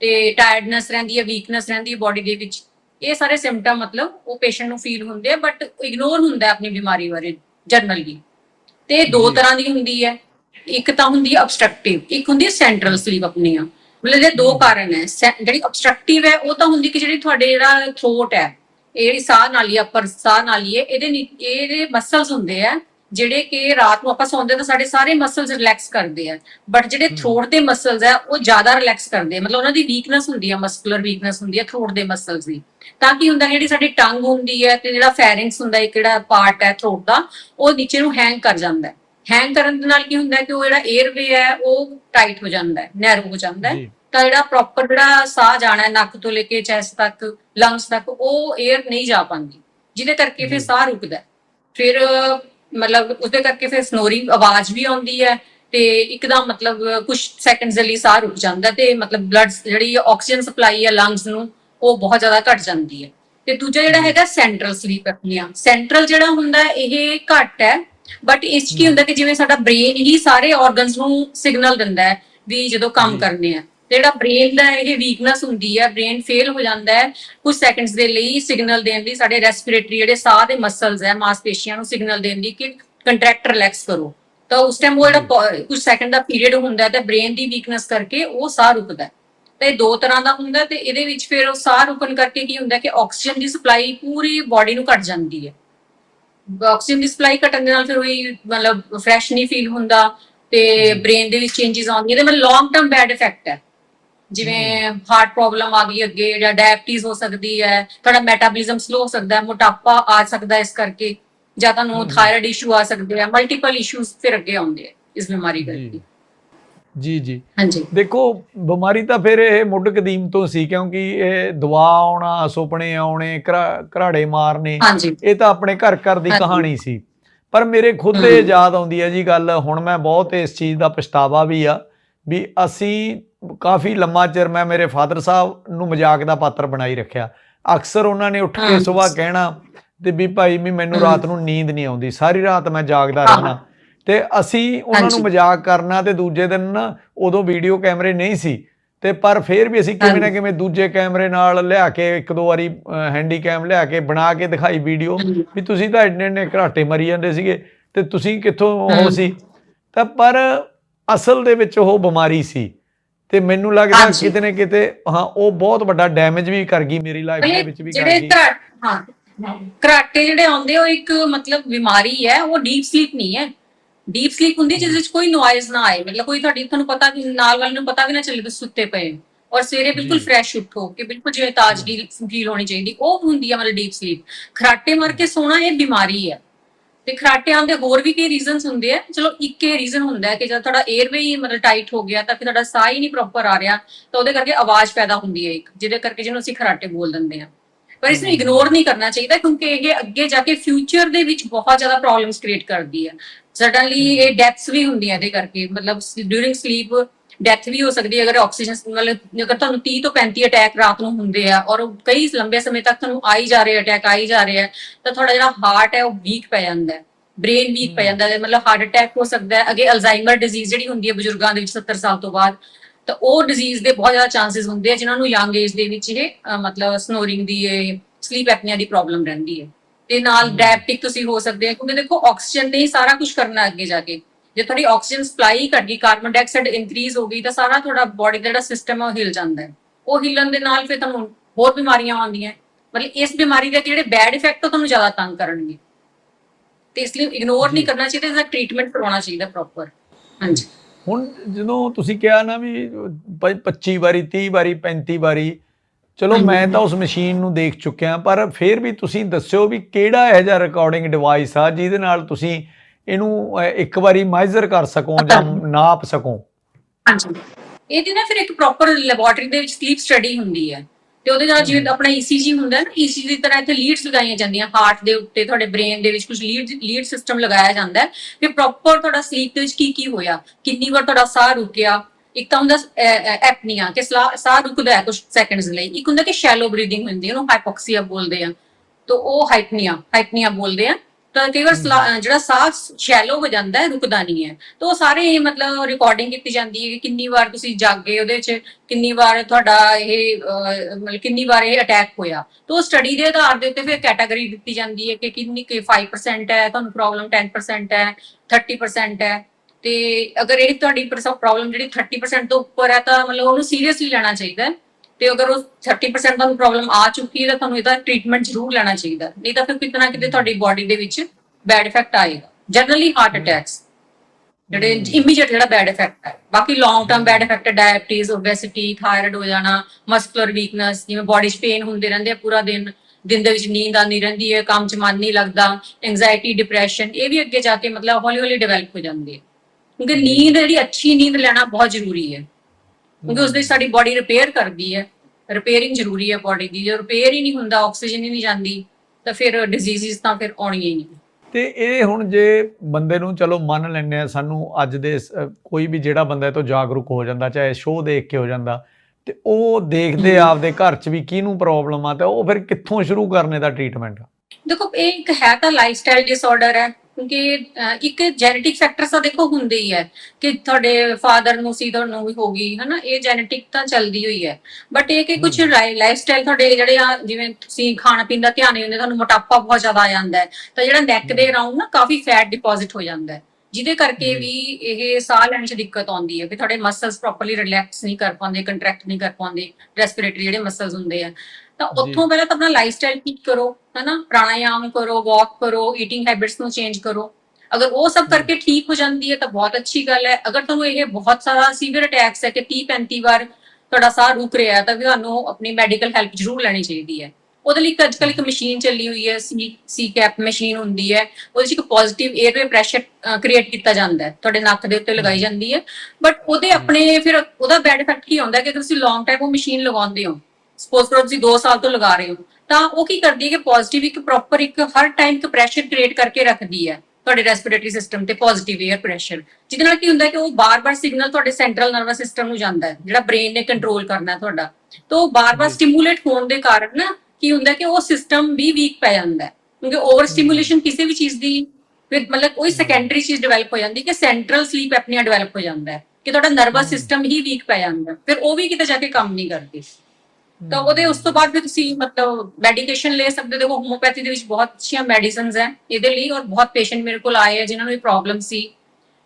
ਤੇ ਟਾਇਰਡਨੈਸ ਰਹਿੰਦੀ ਹੈ ਵੀਕਨੈਸ ਰਹਿੰਦੀ ਹੈ ਬਾਡੀ ਦੇ ਵਿੱਚ। ਇਹ ਸਾਰੇ ਸਿੰਪਟਮ ਮਤਲਬ ਉਹ ਪੇਸ਼ੈਂਟ ਨੂੰ ਫੀਲ ਹੁੰਦੇ ਆ ਬਟ ਇਗਨੋਰ ਹੁੰਦਾ ਆਪਣੀ ਬਿਮਾਰੀ ਬਾਰੇ ਜਨਰਲੀ ਤੇ ਦੋ। ਤਰ੍ਹਾਂ ਦੀ ਹੁੰਦੀ ਹੈ। ਇੱਕ ਤਾਂ ਹੁੰਦੀ ਹੈ ਅਬਸਟ੍ਰਕਟਿਵ ਇੱਕ ਹੁੰਦੀ ਹੈ ਸੈਂਟਰਲ ਸਲੀਪ ਆਪਣੀਆਂ। ਮਤਲਬ ਇਹ ਦੋ ਕਾਰਨ ਹੈ। ਜਿਹੜੀ ਅਬਸਟ੍ਰਕਟਿਵ ਹੈ ਉਹ ਤਾਂ ਹੁੰਦੀ ਕਿ ਜਿਹੜੀ ਤੁਹਾਡੇ ਜਿਹੜਾ ਥਰੋਟ ਹੈ ਇਹ ਜਿਹੜੀ ਸਾਹ ਨਾਲੀ ਅਪਰ ਸਾਹ ਨਾਲੀ ਹੈ ਇਹਦੇ ਇਹਦੇ ਮਸਲਸ ਹੁੰਦੇ ਆ ਜਿਹੜੇ ਕਿ ਰਾਤ ਨੂੰ ਆਪਾਂ ਸੌਂਦੇ ਤਾਂ ਸਾਡੇ ਸਾਰੇ ਮਸਲਸ ਰਿਲੈਕਸ ਕਰਦੇ ਆ। ਬਟ ਜਿਹੜੇ ਥਰੋਟ ਦੇ ਮਸਲਸ ਆ ਉਹ ਜ਼ਿਆਦਾ ਰਿਲੈਕਸ ਕਰਦੇ ਆ। ਮਤਲਬ ਉਹਨਾਂ ਦੀ ਵੀਕਨੈਸ ਹੁੰਦੀ ਆ ਮਸਕੂਲਰ ਵੀਕਨੈਸ ਹੁੰਦੀ ਆ ਥਰੋਟ ਦੇ ਮਸਲਸ ਦੀ। ਤਾਂ ਕੀ ਹੁੰਦਾ ਜਿਹੜੀ ਸਾਡੀ ਟੰਗ ਹੁੰਦੀ ਹੈ ਤੇ ਜਿਹੜਾ ਫੈਰਿੰਗਸ ਹੁੰਦਾ ਇੱਕ ਜਿਹੜਾ ਪਾਰਟ ਹੈ ਥਰੋਟ ਦਾ ਉਹ ਨੀਚੇ ਨੂੰ ਹੈਂਗ ਕਰ ਜਾਂਦਾ ਹੈ। ਹੈਂਗ ਕਰਨ ਦੇ ਨਾਲ ਕੀ ਹੁੰਦਾ ਕਿ ਉਹ ਜਿਹੜਾ 에ਅਰਵੇ ਹੈ ਉਹ ਟਾਈਟ ਹੋ ਜਾਂਦਾ ਹੈ ਨੈਰੋ ਹੋ ਜਾਂਦਾ ਹੈ। ਤਾਂ ਜਿਹੜਾ ਪ੍ਰੋਪਰ ਜਿਹੜਾ ਸਾਹ ਜਾਣਾ ਹੈ ਨੱਕ ਤੋਂ ਲੈ ਕੇ ਚੈਸਟ ਤੱਕ ਲੰਗਸ ਤੱਕ ਉਹ 에ਅਰ ਨਹੀਂ ਜਾ ਪਾਉਂਦੀ। ਜਿਹਦੇ ਕਰਕੇ ਫਿਰ। ਸਾਹ ਰੁਕਦਾ। ਫਿਰ ਮਤਲਬ ਉਹਦੇ ਕਰਕੇ ਫਿਰ ਸਨੋਰਿੰਗ ਆਵਾਜ਼ ਵੀ ਆਉਂਦੀ ਹੈ ਤੇ ਇੱਕਦਮ ਮਤਲਬ ਕੁਝ ਸੈਕਿੰਡਸ ਦੇ ਲਈ ਸਾਹ ਰੁਕ ਜਾਂਦਾ ਤੇ ਮਤਲਬ ਬਲੱਡ ਜਿਹੜੀ ਆਕਸੀਜਨ ਸਪਲਾਈ ਹੈ ਲੰਗਸ ਨੂੰ ਉਹ ਬਹੁਤ ਜ਼ਿਆਦਾ ਘਟ ਜਾਂਦੀ ਹੈ। ਤੇ ਦੂਜਾ ਜਿਹੜਾ ਹੈਗਾ ਸੈਂਟਰਲ ਸਲੀਪ ਐਪਨੀਆ ਸੈਂਟਰਲ ਜਿਹੜਾ ਹੁੰਦਾ ਇਹ ਘੱਟ ਹੈ। ਬਟ ਇਸ 'ਚ ਕੀ ਹੁੰਦਾ ਕਿ ਜਿਵੇਂ ਸਾਡਾ ਬ੍ਰੇਨ ਹੀ ਸਾਰੇ ਆਰਗਨਸ ਨੂੰ ਸਿਗਨਲ ਦਿੰਦਾ ਹੈ ਵੀ ਜਦੋਂ ਕੰਮ। ਕਰਨੇ ਆ। ਜਿਹੜਾ ਬ੍ਰੇਨ ਦਾ ਇਹ ਵੀਕਨੈਸ ਹੁੰਦੀ ਹੈ ਬ੍ਰੇਨ ਫੇਲ ਹੋ ਜਾਂਦਾ ਹੈ ਕੁਝ ਸੈਕਿੰਡਸ ਦੇ ਲਈ ਸਿਗਨਲ ਦੇਣ ਲਈ ਸਾਡੇ ਰੈਸਪੀਰੇਟਰੀ ਜਿਹੜੇ ਸਾਹ ਦੇ ਮਸਲਸ ਹੈ ਮਾਸਪੇਸ਼ੀਆਂ ਨੂੰ ਸਿਗਨਲ ਦੇਣ ਲਈ ਕਿ ਕੰਟਰੈਕਟ ਰਿਲੈਕਸ ਕਰੋ। ਤਾਂ ਉਸ ਟਾਈਮ ਉਹ ਜਿਹੜਾ ਕੁਝ ਸੈਕਿੰਡ ਦਾ ਪੀਰੀਅਡ ਹੁੰਦਾ ਤੇ ਬ੍ਰੇਨ ਦੀ ਵੀਕਨੈਸ ਕਰਕੇ ਉਹ ਸਾਹ ਰੁਕਦਾ ਤੇ ਦੋ ਤਰ੍ਹਾਂ ਦਾ ਹੁੰਦਾ ਤੇ ਇਹਦੇ ਵਿੱਚ ਫਿਰ ਉਹ ਸਾਹ ਰੁਕਣ ਕਰਕੇ ਕੀ ਹੁੰਦਾ ਕਿ ਆਕਸੀਜਨ ਦੀ ਸਪਲਾਈ ਪੂਰੀ ਬਾਡੀ ਨੂੰ ਘਟ ਜਾਂਦੀ ਹੈ। ਆਕਸੀਜਨ ਦੀ ਸਪਲਾਈ ਘਟਣ ਦੇ ਨਾਲ ਫਿਰ ਉਹੀ ਮਤਲਬ ਫਰੈਸ਼ ਨਹੀਂ ਫੀਲ ਹੁੰਦਾ ਤੇ ਬ੍ਰੇਨ ਦੇ ਵਿੱਚ ਚੇਂਜਸ ਆਉਂਦੀਆਂ ਇਹਦੇ ਮਤਲਬ ਲੌਂਗ ਟਰਮ ਬੈਡ ਇਫੈਕਟ ਹੈ। ਜਿਵੇਂ ਹਾਰਟ ਪ੍ਰੋਬਲਮ ਆ ਗਈ ਅੱਗੇ ਜਾਂ ਡਾਇਬਟੀਜ਼ ਹੋ ਸਕਦੀ ਹੈ ਤੁਹਾਡਾ ਮੈਟਾਬੋਲਿਜ਼ਮ ਸਲੋ ਹੋ ਸਕਦਾ ਹੈ ਮੋਟਾਪਾ ਆ ਸਕਦਾ ਇਸ ਕਰਕੇ ਜਾਂ ਤੁਹਾਨੂੰ ਥਾਇਰਾਇਡ ਇਸ਼ੂ ਆ ਸਕਦੇ ਆ ਮਲਟੀਪਲ ਇਸ਼ੂਜ਼ ਫਿਰ ਅੱਗੇ ਆਉਂਦੇ ਆ ਇਸ ਬਿਮਾਰੀ ਕਰਕੇ। ਜੀ ਜੀ ਹਾਂਜੀ ਦੇਖੋ ਬਿਮਾਰੀ ਤਾਂ ਫਿਰ ਇਹ ਮੁੱਢ ਕਦੀਮ ਤੋਂ ਸੀ ਕਿਉਂਕਿ ਇਹ ਦਵਾ ਆਉਣਾ ਸੁਪਨੇ ਆਉਣੇ ਘਰਾ- ਘਰਾੜੇ ਮਾਰਨੇ ਇਹ ਤਾਂ ਆਪਣੇ ਘਰ ਘਰ ਦੀ। ਕਹਾਣੀ ਸੀ ਪਰ ਮੇਰੇ ਖੁਦ ਦੇ ਯਾਦ ਆਉਂਦੀ ਹੈ ਜੀ ਗੱਲ ਹੁਣ ਮੈਂ ਬਹੁਤ ਇਸ ਚੀਜ਼ ਦਾ ਪਛਤਾਵਾ ਵੀ ਆ ਵੀ ਅਸੀਂ ਕਾਫੀ ਲੰਮਾ ਚਿਰ ਮੈਂ ਮੇਰੇ ਫਾਦਰ ਸਾਹਿਬ ਨੂੰ ਮਜ਼ਾਕ ਦਾ ਪਾਤਰ ਬਣਾਈ ਰੱਖਿਆ ਅਕਸਰ ਉਹਨਾਂ ਨੇ ਉੱਠ ਕੇ। ਸਵੇਰ ਕਹਿਣਾ ਤੇ ਵੀ ਭਾਈ ਵੀ ਮੈਨੂੰ। ਰਾਤ ਨੂੰ ਨੀਂਦ ਨਹੀਂ ਆਉਂਦੀ ਸਾਰੀ ਰਾਤ ਮੈਂ ਜਾਗਦਾ। ਰਹਿਣਾ ਤੇ ਅਸੀਂ ਉਹਨਾਂ ਨੂੰ। ਮਜ਼ਾਕ ਕਰਨਾ ਤੇ ਦੂਜੇ ਦਿਨ ਨਾ ਉਦੋਂ ਵੀਡੀਓ ਕੈਮਰੇ ਨਹੀਂ ਸੀ ਤੇ ਪਰ ਫਿਰ ਵੀ ਅਸੀਂ ਕਿਵੇਂ ਨਾ। ਕਿਵੇਂ ਦੂਜੇ ਕੈਮਰੇ ਨਾਲ ਲਿਆ ਕੇ ਇੱਕ ਦੋ ਵਾਰੀ ਹੈਂਡੀ ਕੈਮ ਲਿਆ ਕੇ ਬਣਾ ਕੇ ਦਿਖਾਈ ਵੀਡੀਓ। ਵੀ ਤੁਸੀਂ ਤਾਂ ਇੰਨੇ ਇੰਨੇ ਘਰਾਟੇ ਮਰੀ ਜਾਂਦੇ ਸੀਗੇ ਤੇ ਤੁਸੀਂ ਕਿੱਥੋਂ ਉਹ। ਸੀ ਤਾਂ ਪਰ ਅਸਲ ਦੇ ਵਿੱਚ ਉਹ ਬਿਮਾਰੀ ਸੀ ਤੇ ਮੈਨੂੰ ਲੱਗਦਾ। ਕਿਤੇ ਨਾ ਕਿਤੇ ਹਾਂ ਉਹ ਬਹੁਤ ਵੱਡਾ ਡੈਮੇਜ ਵੀ ਕਰ ਗਈ ਮੇਰੀ ਲਾਈਫ ਦੇ ਵਿੱਚ ਵੀ ਕਰ ਗਈ ਹਾਂ ਘਰਾਟੇ ਜਿਹੜੇ ਆਉਂਦੇ ਉਹ ਇੱਕ ਮਤਲਬ ਬਿਮਾਰੀ ਹੈ ਉਹ ਡੀਪ ਸਲੀਪ ਨਹੀਂ ਹੈ ਡੀਪ ਸਲੀਪ ਹੁੰਦੀ ਜਿਸ ਵਿੱਚ ਕੋਈ ਨੋਇਜ਼ ਨਾ ਆਏ। ਮਤਲਬ ਕੋਈ ਤੁਹਾਡੀ ਤੁਹਾਨੂੰ ਪਤਾ ਵੀ ਨਾਲ ਵਾਲੇ ਨੂੰ ਪਤਾ ਵੀ ਨਾ ਚੱਲੇ ਤੁਸੀਂ ਸੁੱਤੇ ਪਏ ਹੋ। ਔਰ ਸਵੇਰੇ ਬਿਲਕੁਲ। ਫਰੈਸ਼ ਉੱਠੋ ਕਿ ਬਿਲਕੁਲ ਜਿਵੇਂ ਤਾਜ਼ਗੀ ਫੀਲ ਹੋਣੀ ਚਾਹੀਦੀ। ਉਹ ਹੁੰਦੀ ਹੈ ਮਤਲਬ ਡੀਪ ਸਲੀਪ ਖਰਾਟੇ ਮਾਰ ਕੇ ਸੋਣਾ ਇਹ ਬਿਮਾਰੀ ਹੈ। ਤੇ ਖਰਾਟੇ ਆਉਣ ਦੇ ਹੋਰ ਵੀ ਕਈ ਰੀਜ਼ਨਸ ਹੁੰਦੇ ਆ। ਚਲੋ ਇੱਕ ਇਹ ਰੀਜ਼ਨ ਹੁੰਦਾ ਹੈ ਕਿ ਜਦ ਤੁਹਾਡਾ 에ਅਰਵੇ ਹੀ ਮਤਲਬ ਟਾਈਟ ਹੋ ਗਿਆ ਤਾਂ ਫਿਰ ਤੁਹਾਡਾ ਸਾਹ ਹੀ ਨਹੀਂ ਪ੍ਰੋਪਰ ਆ ਰਿਹਾ ਤਾਂ ਉਹਦੇ ਕਰਕੇ ਆਵਾਜ਼ ਪੈਦਾ ਹੁੰਦੀ ਹੈ ਇੱਕ ਜਿਹਦੇ ਕਰਕੇ ਜਿਹਨੂੰ ਅਸੀਂ ਖਰਾਟੇ ਬੋਲ ਦਿੰਦੇ ਆ ਪਰ ਇਸ ਨੂੰ ਇਗਨੋਰ ਨਹੀਂ ਕਰਨਾ ਚਾਹੀਦਾ ਕਿਉਂਕਿ ਇਹ ਅੱਗੇ ਜਾ ਕੇ ਫਿਊਚਰ ਦੇ ਵਿੱਚ ਬਹੁਤ ਜ਼ਿਆਦਾ ਪ੍ਰੋਬਲਮਸ ਕ੍ਰੀਏਟ ਕਰਦੀ ਹੈ। ਸਡਨਲੀ ਇਹ ਡੈਥਸ ਵੀ ਹੁੰਦੀਆਂ ਇਹਦੇ ਕਰਕੇ। ਮਤਲਬ ਡਿਊਰਿੰਗ ਸਲੀਪ ਡੈਥ ਵੀ ਹੋ ਸਕਦੀ ਹੈ ਅਗਰ ਆਕਸੀਜਨ ਮਤਲਬ ਅਗਰ ਤੁਹਾਨੂੰ 30 ਤੋਂ 35 ਅਟੈਕ ਰਾਤ ਨੂੰ ਹੁੰਦੇ ਆ ਔਰ ਕਈ ਲੰਬੇ ਸਮੇਂ ਤੱਕ ਤੁਹਾਨੂੰ ਆਈ ਜਾ ਰਹੇ ਅਟੈਕ ਆਈ ਜਾ ਰਹੇ ਆ ਤਾਂ ਤੁਹਾਡਾ ਜਿਹੜਾ ਹਾਰਟ ਹੈ ਉਹ ਵੀਕ ਪੈ ਜਾਂਦਾ ਹੈ। ਬ੍ਰੇਨ ਵੀਕ ਪੈ ਜਾਂਦਾ ਹੈ। ਮਤਲਬ ਹਾਰਟ ਅਟੈਕ ਹੋ ਸਕਦਾ ਹੈ। ਅਗੇ ਅਲਜ਼ਾਈਮਰ ਡਿਜ਼ੀਜ਼ ਜਿਹੜੀ ਹੁੰਦੀ ਹੈ ਬਜ਼ੁਰਗਾਂ ਦੇ ਵਿੱਚ 70 ਸਾਲ ਤੋਂ ਬਾਅਦ ਤਾਂ ਉਹ ਡਿਜ਼ੀਜ਼ ਦੇ ਬਹੁਤ ਜ਼ਿਆਦਾ ਚਾਂਸਸ ਹੁੰਦੇ ਆ ਜਿਨ੍ਹਾਂ ਨੂੰ ਯੰਗ ਏਜ ਦੇ ਵਿੱਚ ਇਹ ਮਤਲਬ ਸਨੋਰਿੰਗ ਦੀ ਇਹ ਸਲੀਪ ਐਪਨੀਆ ਦੀ ਪ੍ਰੋਬਲਮ ਰਹਿੰਦੀ ਹੈ। ਤੇ ਨਾਲ। ਡਾਇਬਟਿਕ ਤੁਸੀਂ ਹੋ ਸਕਦੇ ਆ ਕਿਉਂਕਿ ਦੇਖੋ ਆਕਸੀਜਨ ਨੇ ਹੀ ਸਾਰਾ ਕੁਝ ਕਰਨਾ ਅੱਗੇ ਜਾ ਕੇ। ਜੇ ਤੁਹਾਡੀ ਆਕਸੀਜਨ ਸਪਲਾਈ ਘਟ ਗਈ ਕਾਰਬਨ ਡਾਈਆਕਸਾਈਡ ਇਨਕਰੀਜ਼ ਹੋ ਗਈ ਤਾਂ ਸਾਰਾ ਤੁਹਾਡਾ ਬਾਡੀ ਦਾ ਜਿਹੜਾ ਸਿਸਟਮ ਹੈ ਉਹ ਹਿਲ ਜਾਂਦਾ ਹੈ। ਉਹ ਹਿਲਣ ਦੇ ਨਾਲ ਫਿਰ ਤੁਹਾਨੂੰ ਹੋਰ ਬਿਮਾਰੀਆਂ ਆਉਂਦੀਆਂ ਮਤਲਬ ਇਸ ਬਿਮਾਰੀ ਦੇ ਜਿਹੜੇ ਬੈਡ ਇਫੈਕਟ ਉਹ ਤੁਹਾਨੂੰ ਜ਼ਿਆਦਾ ਤੰਗ ਕਰਨਗੇ। ਤੇ ਇਸ ਲਈ ਇਗਨੋਰ ਨਹੀਂ। ਕਰਨਾ ਚਾਹੀਦਾ ਇਸਦਾ ਟ੍ਰੀਟਮੈਂਟ ਕਰਵਾਉਣਾ ਚਾਹੀਦਾ ਪ੍ਰੋਪਰ ਹਾਂਜੀ। ਹੁਣ ਜਦੋਂ ਤੁਸੀਂ ਕਿਹਾ ਨਾ ਵੀ ਪ- 25 ਵਾਰੀ 30 ਵਾਰੀ 35 ਵਾਰੀ ਚਲੋ। ਮੈਂ ਤਾਂ ਉਸ ਮਸ਼ੀਨ ਨੂੰ ਦੇਖ ਚੁੱਕਿਆ ਪਰ ਫਿਰ ਵੀ ਤੁਸੀਂ ਦੱਸਿਓ ਵੀ ਕਿਹੜਾ ਇਹੋ ਜਿਹਾ ਰਿਕਾਰਡਿੰਗ ਡਿਵਾਈਸ ਆ ਜਿਹਦੇ ਨਾਲ ਤੁਸੀਂ ਇਹਨੂੰ ਇੱਕ ਵਾਰੀ ਮਾਈਜ਼ਰ ਕਰ ਸਕੋ ਜਾਂ [coughs] ਨਾਪ ਸਕੋ? ਹਾਂਜੀ। ਇਹਦੀ ਨਾ ਫਿਰ ਇੱਕ ਪ੍ਰੋਪਰ ਲੈਬੋਰੇਟਰੀ ਦੇ ਵਿੱਚ ਸਲੀਪ ਸਟੱਡੀ ਹੁੰਦੀ ਹੈ। ਤੇ ਉਹਦੇ ਨਾਲ ਜਿਵੇਂ। ਆਪਣਾ ECG ਹੁੰਦਾ ਨਾ ECG ਦੀ ਤਰ੍ਹਾਂ ਇੱਥੇ ਲੀਡਸ ਲਗਾਈਆਂ ਜਾਂਦੀਆਂ ਹਾਰਟ ਦੇ ਉੱਤੇ ਤੁਹਾਡੇ ਬ੍ਰੇਨ ਦੇ ਵਿੱਚ ਕੁਝ ਲੀਡ ਲੀਡ ਸਿਸਟਮ ਲਗਾਇਆ ਜਾਂਦਾ ਹੈ। ਪ੍ਰੋਪਰ ਤੁਹਾਡਾ ਸਲੀਪ ਦੇ ਵਿੱਚ ਕੀ ਕੀ ਹੋਇਆ? ਕਿੰਨੀ ਵਾਰ ਤੁਹਾਡਾ ਸਾਹ ਰੁਕਿਆ? ਇੱਕ ਤਾਂ ਹੁੰਦਾ ਐਪਨੀਆ ਕਿ ਸਾਹ ਰੁਕਦਾ ਹੈ ਕੁਝ ਸੈਕਿੰਡਸ ਲਈ। ਇੱਕ ਹੁੰਦਾ ਕਿ ਸ਼ੈਲੋ ਬਰੀਥਿੰਗ ਹੁੰਦੀ ਹੈ ਉਹਨੂੰ ਹਾਈਪੋਕਸੀਆ ਬੋਲਦੇ ਆ। ਤਾਂ ਉਹ ਹਾਈਪਨੀਆ ਹਾਈਪਨੀਆ ਬੋਲਦੇ ਆ। ਤਾਂ ਕਈ ਵਾਰ ਜਿਹੜਾ ਸਾਹ ਸ਼ੈਲੋ ਹੋ ਜਾਂਦਾ ਹੈ ਰੁਕਦਾ ਨਹੀਂ ਹੈ। ਤਾਂ ਉਹ ਸਾਰੇ ਇਹ ਮਤਲਬ ਰਿਕਾਰਡਿੰਗ ਕੀਤੀ ਜਾਂਦੀ ਹੈ ਕਿ ਕਿੰਨੀ ਵਾਰ ਤੁਸੀਂ ਜਾਗੇ ਉਹਦੇ ਵਿੱਚ ਕਿੰਨੀ ਵਾਰ ਤੁਹਾਡਾ ਇਹ ਮਤਲਬ ਕਿੰਨੀ ਵਾਰ ਇਹ ਅਟੈਕ ਹੋਇਆ। ਤਾਂ ਉਹ ਸਟੱਡੀ ਦੇ ਆਧਾਰ ਦੇ ਉੱਤੇ ਫਿਰ ਕੈਟਾਗਰੀ ਦਿੱਤੀ ਜਾਂਦੀ ਹੈ ਕਿ ਕਿੰਨੀ ਕਿ 5% ਹੈ ਤੁਹਾਨੂੰ ਪ੍ਰੋਬਲਮ 10% ਹੈ 30% ਹੈ। ਤੇ ਅਗਰ ਇਹ ਤੁਹਾਡੀ ਪ੍ਰੋਬਲਮ ਜਿਹੜੀ 30% ਤੋਂ ਉੱਪਰ ਹੈ ਤਾਂ ਮਤਲਬ ਉਹਨੂੰ ਸੀਰੀਅਸਲੀ ਲੈਣਾ ਚਾਹੀਦਾ ਤੇ ਅਗਰ ਉਹ 30% ਤੁਹਾਨੂੰ ਪ੍ਰੋਬਲਮ ਆ ਚੁੱਕੀ ਹੈ ਤਾਂ ਤੁਹਾਨੂੰ ਇਹਦਾ ਟ੍ਰੀਟਮੈਂਟ ਜ਼ਰੂਰ ਲੈਣਾ ਚਾਹੀਦਾ। ਨਹੀਂ ਤਾਂ ਫਿਰ ਕਿਤੇ ਨਾ ਕਿਤੇ ਤੁਹਾਡੀ ਬਾਡੀ ਦੇ ਵਿੱਚ ਬੈਡ ਇਫੈਕਟ ਆਏਗਾ। ਜਨਰਲੀ ਹਾਰਟ ਅਟੈਕਸ ਜਿਹੜੇ। ਇਮੀਡੀਏਟ ਜਿਹੜਾ ਬੈਡ ਇਫੈਕਟ ਹੈ। ਬਾਕੀ long term bad effect diabetes obesity thyroid ਹੋ ਜਾਣਾ ਮਸਕੂਲਰ ਵੀਕਨੈਸ ਜਿਵੇਂ ਬਾਡੀ 'ਚ ਪੇਨ ਹੁੰਦੇ ਰਹਿੰਦੇ ਆ ਪੂਰਾ ਦਿਨ ਦਿਨ ਦੇ ਵਿੱਚ ਨੀਂਦ ਆਉਂਦੀ ਰਹਿੰਦੀ ਹੈ ਕੰਮ 'ਚ ਮਨ ਨਹੀਂ ਲੱਗਦਾ ਐਂਜ਼ਾਈਟੀ ਡਿਪਰੈਸ਼ਨ ਇਹ ਵੀ ਅੱਗੇ ਜਾ ਕੇ ਮਤਲਬ ਹੌਲੀ ਹੌਲੀ ਡਿਵੈਲਪ ਹੋ ਜਾਂਦੀ ਹੈ। ਕਿਉਂਕਿ ਨੀਂਦ ਜਿਹੜੀ ਅੱਛੀ ਨੀਂਦ ਲੈਣਾ ਬਹੁਤ ਜ਼ਰੂਰੀ ਹੈ। ਕਿਉਂਕਿ ਉਸ ਦੇ ਸਾਡੀ ਬਾਡੀ ਰਿਪੇਅਰ ਕਰਦੀ ਹੈ। ਰਿਪੇਅਰਿੰਗ ਜ਼ਰੂਰੀ ਹੈ ਬਾਡੀ ਦੀ। ਜੇ ਰਿਪੇਅਰ ਹੀ ਨਹੀਂ ਹੁੰਦਾ ਆਕਸੀਜਨ ਹੀ ਨਹੀਂ ਜਾਂਦੀ ਤਾਂ ਫਿਰ ਡਿਜ਼ੀਜ਼ਸ ਤਾਂ ਫਿਰ ਆਉਣੀਆਂ ਹੀ ਨਹੀਂ ਤੇ ਇਹ ਹੁਣ ਜੇ ਬੰਦੇ ਨੂੰ ਚਲੋ ਮੰਨ ਲੈਂਦੇ ਆ ਸਾਨੂੰ ਅੱਜ ਦੇ ਕੋਈ ਵੀ ਜਿਹੜਾ ਬੰਦਾ ਇਹ ਤੋਂ ਜਾਗਰੂਕ ਹੋ ਜਾਂਦਾ ਚਾਹੇ ਸ਼ੋਅ ਦੇਖ ਕੇ ਹੋ ਜਾਂਦਾ ਤੇ ਉਹ ਦੇਖਦੇ। ਆਪਦੇ ਘਰ 'ਚ ਵੀ ਕਿਹਨੂੰ ਪ੍ਰੋਬਲਮ ਆ ਤੇ ਉਹ ਫਿਰ ਕਿੱਥੋਂ ਸ਼ੁਰੂ ਕਰਨੇ ਦਾ ਟ੍ਰੀਟਮੈਂਟ ਦੇਖੋ ਇਹ ਇੱਕ ਹੈ ਤਾਂ ਲਾਈਫਸਟਾਈਲ ਡਿਸਆਰਡਰ ਹੈ। ਕਿਉਂਕਿ ਇੱਕ ਜੈਨੇਟਿਕ ਫੈਕਟਰਸ ਤਾਂ ਦੇਖੋ ਹੁੰਦੇ ਹੀ ਹੈ ਕਿ ਤੁਹਾਡੇ ਫਾਦਰ ਨੂੰ ਸੀ ਤੁਹਾਨੂੰ ਵੀ ਹੋਗੀ ਹਨਾ ਇਹ ਜੈਨੇਟਿਕ ਤਾਂ ਚੱਲਦੀ ਹੋਈ ਹੈ। ਬਟ ਇਹ ਕਿ ਕੁਝ ਲਾਈਫਸਟਾਈਲ ਤੁਹਾਡੇ ਜਿਹੜੇ ਆ ਜਿਵੇਂ ਤੁਸੀਂ ਖਾਣਾ ਪੀਣ ਦਾ ਧਿਆਨ ਨਹੀਂ ਹੁੰਦੇ ਤੁਹਾਨੂੰ ਮੋਟਾਪਾ ਬਹੁਤ ਜ਼ਿਆਦਾ ਆ ਜਾਂਦਾ ਹੈ। ਤਾਂ ਜਿਹੜਾ ਨੈਕ ਦੇ ਅਰਾਊਂਡ ਨਾ ਕਾਫੀ ਫੈਟ ਡਿਪੋਜ਼ਿਟ ਹੋ ਜਾਂਦਾ ਹੈ। ਜਿਹਦੇ ਕਰਕੇ। ਵੀ ਇਹ ਸਾਹ ਲੈਣ 'ਚ ਦਿੱਕਤ ਆਉਂਦੀ ਹੈ ਕਿ ਤੁਹਾਡੇ ਮਸਲਸ ਪ੍ਰੋਪਰਲੀ ਰਿਲੈਕਸ ਨਹੀਂ ਕਰ ਪਾਉਂਦੇ ਕੰਟਰੈਕਟ ਨਹੀਂ ਕਰ ਪਾਉਂਦੇ ਰੈਸਪੀਰੇਟਰੀ ਜਿਹੜੇ ਮਸਲਸ ਹੁੰਦੇ ਆ। ਤਾਂ। ਉੱਥੋਂ ਪਹਿਲਾਂ ਤਾਂ ਆਪਣਾ ਲਾਈਫ ਸਟਾਈਲ ਠੀਕ ਕਰੋ ਹਨਾ? ਪ੍ਰਾਣਾਯਾਮ ਕਰੋ ਵਾਕ ਕਰੋ ਈਟਿੰਗ ਹੈਬਿਟਸ ਨੂੰ ਚੇਂਜ ਕਰੋ। ਅਗਰ ਉਹ ਸਭ ਕਰਕੇ ਠੀਕ ਹੋ ਜਾਂਦੀ ਹੈ ਤਾਂ ਬਹੁਤ ਅੱਛੀ ਗੱਲ ਹੈ। ਅਗਰ ਤੁਹਾਨੂੰ ਇਹ ਬਹੁਤ ਸਾਰਾ ਸੀਵੀਅਰ ਅਟੈਕਸ ਹੈ ਕਿ 30 35 ਵਾਰ ਤੁਹਾਡਾ ਸਾਹ ਰੁਕ ਰਿਹਾ ਹੈ ਤਾਂ ਵੀ ਤੁਹਾਨੂੰ ਆਪਣੀ ਮੈਡੀਕਲ ਹੈਲਪ ਜ਼ਰੂਰ ਲੈਣੀ ਚਾਹੀਦੀ ਹੈ। ਉਹਦੇ ਲਈ ਅੱਜ ਕੱਲ੍ਹ ਇੱਕ ਮਸ਼ੀਨ ਚੱਲੀ ਹੋਈ ਹੈ ਸੀ ਸੀ ਕੈਪ ਮਸ਼ੀਨ ਹੁੰਦੀ ਹੈ। ਉਹਦੇ 'ਚ ਇੱਕ ਪੋਜ਼ਿਟਿਵ 에ਅਰਵੇ ਪ੍ਰੈਸ਼ਰ ਕ੍ਰੀਏਟ ਕੀਤਾ ਜਾਂਦਾ ਹੈ। ਤੁਹਾਡੇ ਨੱਕ ਦੇ ਉੱਤੇ ਲਗਾਈ ਜਾਂਦੀ ਹੈ। ਬਟ ਉਹਦੇ ਆਪਣੇ ਫਿਰ ਉਹਦਾ ਬੈਡ ਇਫੈਕਟ ਕੀ ਹੁੰਦਾ ਹੈ ਕਿ ਤੁਸੀਂ ਲੌਂਗ ਟਾਈਮ ਉਹ ਮਸ਼ੀਨ ਲਗਾਉਂਦੇ ਹੋ ਸਪੋਜ਼ ਕਰੋ ਤੁਸੀਂ 2 ਸਾਲ ਤੋਂ ਲਗਾ ਰਹੇ ਹੋ ਤਾਂ ਉਹ ਕੀ ਕਰਦੀ ਹੈ ਕਿ ਪੋਜ਼ਿਟਿਵ ਇੱਕ ਪ੍ਰੋਪਰ ਇੱਕ ਹਰ ਟਾਈਮ ਇੱਕ ਪ੍ਰੈਸ਼ਰ ਕ੍ਰੀਏਟ ਕਰਕੇ ਰੱਖਦੀ ਹੈ ਤੁਹਾਡੇ ਰੈਸਪੀਰੇਟਰੀ ਸਿਸਟਮ ਤੇ ਪੋਜ਼ਿਟਿਵ 에ਅਰ ਪ੍ਰੈਸ਼ਰ ਜਿਹਦੇ ਨਾਲ ਕੀ ਹੁੰਦਾ ਹੈ ਕਿ ਉਹ ਬਾਰ-ਬਾਰ ਸਿਗਨਲ ਤੁਹਾਡੇ ਸੈਂਟਰਲ ਨਰਵਸ ਸਿਸਟਮ ਨੂੰ ਜਾਂਦਾ ਹੈ ਜਿਹੜਾ ਬ੍ਰੇਨ ਨੇ ਕੰਟਰੋਲ ਕਰਨਾ ਹੈ ਤੁਹਾਡਾ ਤਾਂ ਉਹ ਬਾਰ-ਬਾਰ। ਸਟਿਮੂਲੇਟ ਹੋਣ ਦੇ ਕਾਰਨ ਨਾ ਕੀ ਹੁੰਦਾ ਹੈ ਕਿ ਉਹ ਸਿਸਟਮ ਵੀ ਵੀਕ ਪੈ ਜਾਂਦਾ ਹੈ ਕਿਉਂਕਿ ਓਵਰ ਸਟਿਮੂਲੇਸ਼ਨ ਕਿਸੇ ਵੀ ਚੀਜ਼ ਦੀ ਫਿਰ ਮਤਲਬ ਕੋਈ ਸੈਕੰਡਰੀ ਚੀਜ਼ ਡਿਵੈਲਪ ਹੋ ਜਾਂਦੀ ਕਿ ਸੈਂਟਰਲ ਸਲੀਪ ਐਪਨੀਆ ਡਿਵੈਲਪ ਹੋ ਜਾਂਦਾ ਹੈ ਕਿ ਤੁਹਾਡਾ ਨਰਵਸ। ਸਿਸਟਮ ਹੀ ਵੀਕ ਪੈ ਜਾਂਦਾ। ਫਿਰ ਉਹ ਵੀ ਕਿਤੇ ਜਾ ਕੇ ਕੰਮ ਨਹੀਂ ਕਰਦੀ ਤਾਂ ਉਹਦੇ ਉਸ ਤੋਂ ਬਾਅਦ ਵੀ ਤੁਸੀਂ ਮਤਲਬ ਮੈਡੀਕੇਸ਼ਨ ਲੈ ਸਕਦੇ ਹੋ। ਦੇਖੋ ਹੋਮੋਪੈਥੀ ਦੇ ਵਿੱਚ ਬਹੁਤ ਅੱਛੀਆਂ ਮੈਡੀਸਿਨਸ ਹੈ। ਇਹਦੇ ਲਈ ਔਰ ਬਹੁਤ ਪੇਸ਼ੈਂਟ ਮੇਰੇ ਕੋਲ ਆਏ ਆ ਜਿਨ੍ਹਾਂ ਨੂੰ ਇਹ ਪ੍ਰੋਬਲਮ ਸੀ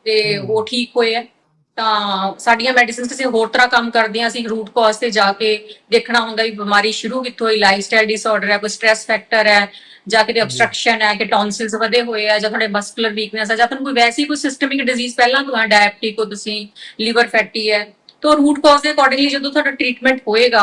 ਤੇ। ਉਹ ਠੀਕ ਹੋਏ ਆ। ਤਾਂ ਸਾਡੀਆਂ ਮੈਡੀਸਿਨਸ ਕਿਸੇ ਹੋਰ ਤਰ੍ਹਾਂ ਕੰਮ ਕਰਦੀਆਂ ਅਸੀਂ ਰੂਟ ਕਾਜ਼ ਤੇ ਜਾ ਕੇ ਦੇਖਣਾ ਹੁੰਦਾ ਵੀ ਬਿਮਾਰੀ ਸ਼ੁਰੂ ਕਿੱਥੋਂ ਹੋਈ ਲਾਈਫਸਟਾਈਲ ਡਿਸਆਰਡਰ ਹੈ ਕੋਈ ਸਟ੍ਰੈਸ ਫੈਕਟਰ ਹੈ ਜਾਂ ਕਿਤੇ ਅਬਸਟ੍ਰਕਸ਼ਨ ਹੈ ਕਿ ਟੌਨਸਿਲਸ ਵਧੇ ਹੋਏ ਆ ਜਾਂ ਤੁਹਾਡੇ ਮਸਕੂਲਰ ਵੀਕਨੈਸ ਹੈ ਜਾਂ ਤੁਹਾਨੂੰ ਕੋਈ ਵੈਸੀ ਕੋਈ ਸਿਸਟਮਿਕ ਡਿਜ਼ੀਜ਼ ਪਹਿਲਾਂ ਤੋਂ ਹੈ ਡਾਇਬਟਿਕ ਹੋ ਤੁਸੀਂ ਲੀਵਰ ਫੈਟੀ ਹੈ ਤਾਂ ਰੂਟ ਕਾਜ਼ ਦੇ ਅਕੋਰਡਿੰਗਲੀ ਜਦੋਂ ਤੁਹਾਡਾ ਟ੍ਰੀਟਮੈਂਟ ਹੋਏਗਾ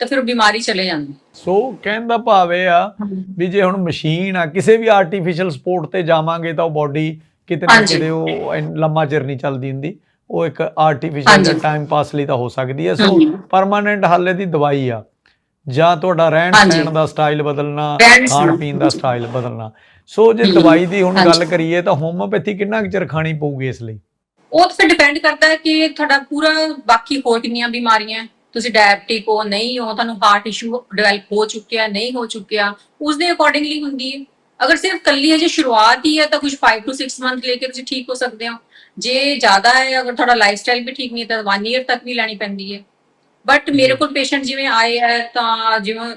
ਤਾਂ ਫਿਰ ਬਿਮਾਰੀ ਚਲੇ ਜਾਂਦੀ ਸੋ ਕਹਿਣ ਦਾ ਭਾਵ ਇਹ ਆ ਵੀ ਜੇ ਹੁਣ ਮਸ਼ੀਨ ਆ ਕਿਸੇ ਵੀ ਆਰਟੀਫੀਸ਼ੀਅਲ ਸਪੋਰਟ ਤੇ ਜਾਵਾਂਗੇ ਤਾਂ ਉਹ ਬਾਡੀ ਕਿਤੇ ਨਾ। ਕਿਤੇ ਉਹ ਲੰਮਾ ਚਿਰ ਨਹੀਂ ਚੱਲਦੀ ਹੁੰਦੀ ਉਹ ਇੱਕ ਆਰਟੀਫੀਸ਼ੀਅਲ। ਟਾਈਮ ਪਾਸ ਲਈ ਤਾਂ ਹੋ ਸਕਦੀ ਹੈ ਸੋ। ਪਰਮਾਨੈਂਟ ਹੱਲ ਦੀ ਦਵਾਈ ਆ ਜਾਂ ਤੁਹਾਡਾ ਰਹਿਣ। ਸਹਿਣ ਦਾ ਸਟਾਈਲ ਬਦਲਣਾ ਖਾਣ। ਪੀਣ ਦਾ ਸਟਾਈਲ ਬਦਲਣਾ ਸੋ ਜੇ ਦਵਾਈ ਦੀ ਹੁਣ। ਗੱਲ ਕਰੀਏ ਤਾਂ ਹੋਮੋਪੈਥੀ ਕਿੰਨਾ ਚਿਰ ਖਾਣੀ ਪਊਗੀ ਇਸ ਲਈ ਉਹ ਤਾਂ ਡਿਪੈਂਡ ਕਰਦਾ ਹੈ ਕਿ ਤੁਹਾਡਾ ਪੂਰਾ ਬਾਕੀ ਹੋਰ ਕਿੰਨੀਆਂ ਬਿਮਾਰੀਆਂ। ਤੁਸੀਂ ਡਾਇਬਟਿਕ ਹੋ ਨਹੀਂ ਹੋ ਤੁਹਾਨੂੰ ਹਾਰਟ ਇਸ਼ੂ ਡਿਵੈਲਪ ਹੋ ਚੁੱਕਿਆ ਨਹੀਂ ਹੋ ਚੁੱਕਿਆ ਉਸ ਦੇ ਅਕੋਰਡਿੰਗਲੀ ਹੁੰਦੀ ਹੈ। ਅਗਰ ਸਿਰਫ ਕੱਲੀ ਅਜੇ ਸ਼ੁਰੂਆਤ ਹੀ ਹੈ ਤਾਂ ਕੁਝ 5 ਤੋਂ 6 ਮੰਥ ਲੈ ਕੇ ਤੁਸੀਂ ਠੀਕ ਹੋ ਸਕਦੇ ਹੋ। ਜੇ ਜ਼ਿਆਦਾ ਹੈ ਅਗਰ ਤੁਹਾਡਾ ਲਾਈਫਸਟਾਈਲ ਵੀ ਠੀਕ ਨਹੀਂ ਤਾਂ 1 ਇਅਰ ਤੱਕ ਵੀ ਲੈਣੀ ਪੈਂਦੀ ਹੈ। ਬਟ ਮੇਰੇ ਕੋਲ ਪੇਸ਼ੈਂਟ ਜਿਵੇਂ ਆਏ ਹੈ ਤਾਂ ਜਿਵੇਂ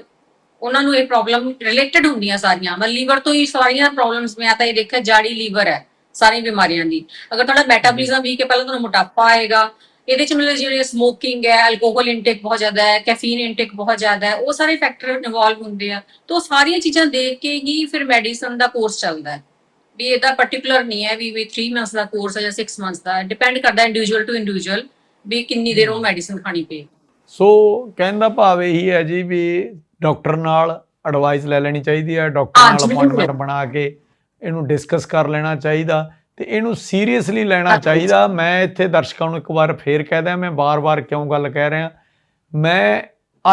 ਉਹਨਾਂ ਨੂੰ ਇਹ ਪ੍ਰੋਬਲਮ ਰਿਲੇਟਡ ਹੁੰਦੀਆਂ ਸਾਰੀਆਂ। ਮਤਲਬ ਲੀਵਰ ਤੋਂ ਹੀ ਸਾਰੀਆਂ ਪ੍ਰੋਬਲਮਸ ਮੈਂ ਤਾਂ ਇਹ ਦੇਖਿਆ ਜਾੜੀ ਲੀਵਰ ਹੈ ਸਾਰੀਆਂ ਬਿਮਾਰੀਆਂ ਦੀ। ਅਗਰ ਤੁਹਾਡਾ ਮੈਟਾਬੋਲਿਜ਼ਮ ਵੀਕ ਹੈ ਪਹਿਲਾਂ ਤੁਹਾਨੂੰ ਮੋਟਾਪਾ ਆਏਗਾ। ਇਹਦੇ ਚ ਮਤਲਬ ਜਿਹੜੇ ਸਮੋਕਿੰਗ ਹੈ ਅਲਕੋਹਲ ਇਨਟੇਕ ਬਹੁਤ ਜ਼ਿਆਦਾ ਹੈ ਕੈਫੀਨ ਇਨਟੇਕ ਬਹੁਤ ਜ਼ਿਆਦਾ ਹੈ ਉਹ ਸਾਰੇ ਫੈਕਟਰ ਇਨਵੋਲਵ ਹੁੰਦੇ ਆ। ਤਾਂ ਸਾਰੀਆਂ ਚੀਜ਼ਾਂ ਦੇਖ ਕੇ ਹੀ ਫਿਰ ਮੈਡੀਸਨ ਦਾ ਕੋਰਸ ਚੱਲਦਾ ਹੈ। ਵੀ ਇਹਦਾ ਪਾਰਟਿਕੂਲਰ ਨਹੀਂ ਹੈ ਵੀ ਵੀ 3 ਮੰਥਸ ਦਾ ਕੋਰਸ ਹੈ ਜਾਂ 6 ਮੰਥਸ ਦਾ। ਡਿਪੈਂਡ ਕਰਦਾ ਇੰਡੀਵਿਜੂਅਲ ਟੂ ਇੰਡੀਵਿਜੂਅਲ ਵੀ ਕਿੰਨੀ ਦੇਰ ਉਹ ਮੈਡੀਸਨ ਖਾਣੀ ਪਏ ਸੋ ਕਹਿਣ ਦਾ ਭਾਵ ਇਹੀ ਹੈ ਜੀ ਵੀ ਡਾਕਟਰ ਨਾਲ ਐਡਵਾਈਸ ਲੈ ਲੈਣੀ ਚਾਹੀਦੀ ਹੈ ਡਾਕਟਰ ਨਾਲ। ਅਪਾਇੰਟਮੈਂਟ ਬਣਾ ਕੇ ਇਹਨੂੰ ਡਿਸਕਸ ਕਰ ਲੈਣਾ ਚਾਹੀਦਾ। ਤੇ ਇਹਨੂੰ ਸੀਰੀਅਸਲੀ ਲੈਣਾ। ਚਾਹੀਦਾ। ਮੈਂ ਇੱਥੇ ਦਰਸ਼ਕਾਂ ਨੂੰ ਇੱਕ ਵਾਰ ਫੇਰ ਕਹਿ ਦਿਆਂ ਮੈਂ ਬਾਰ-ਬਾਰ ਕਿਉਂ ਗੱਲ ਕਹਿ ਰਿਹਾ? ਮੈਂ